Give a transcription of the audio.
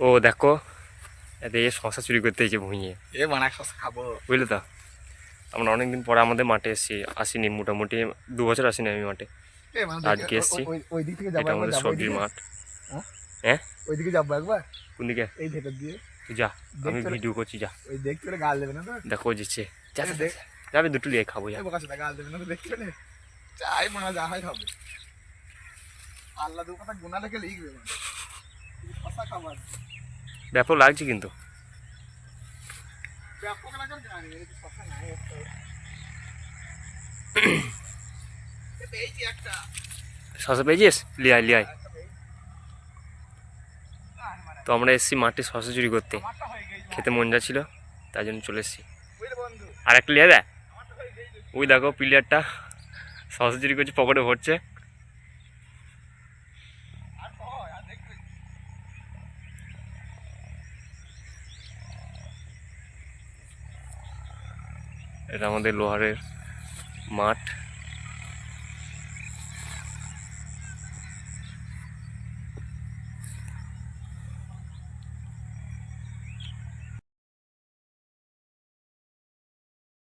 ও দেখো। এতে শশা চুরি করতে এসে ভুঁইয়ে। এ বানা শশা খাব। বুঝলে তো? আমরা অনেকদিন পরে আমাদের মাঠে এসেছি আসিনি মোটামুটি দু বছর আসিনি আমি মাঠে। মানে আজকে এসছি। এটা আমাদের সবজির মাঠ। হ্যাঁ? হ্যাঁ ওইদিকে যাব একবার? কোন দিকে? এই ভেতর দিয়ে। যা আমি ভিডিও করছি যা। ওই দেখতে গাল দেবে না তো দেখো জিচ্ছে যা এ যা, দেখ- যা। যাবে দুটো লিয়ে খাব যা। গাল দেবে না তো দেখতে চাই মনে যা হয় খাবে। আল্লাহ দু কথা গুণা লেখে লিখবে। ব্যাপক লাগছে কিন্তু। শশা পেয়েছিস? লিয়াই লিয়াই। তো আমরা এসেছি মাঠে শশা চুরি করতে। খেতে মন যাচ্ছিল, তাই জন্য চলে এসেছি। আর একটা লিয়ে দেয় ওই দেখো প্লেয়ারটা শশা চুরি করছে, পকেটে ভরছে আর কয় আর দেখবে এটা আমাদের লোহারের মাঠ।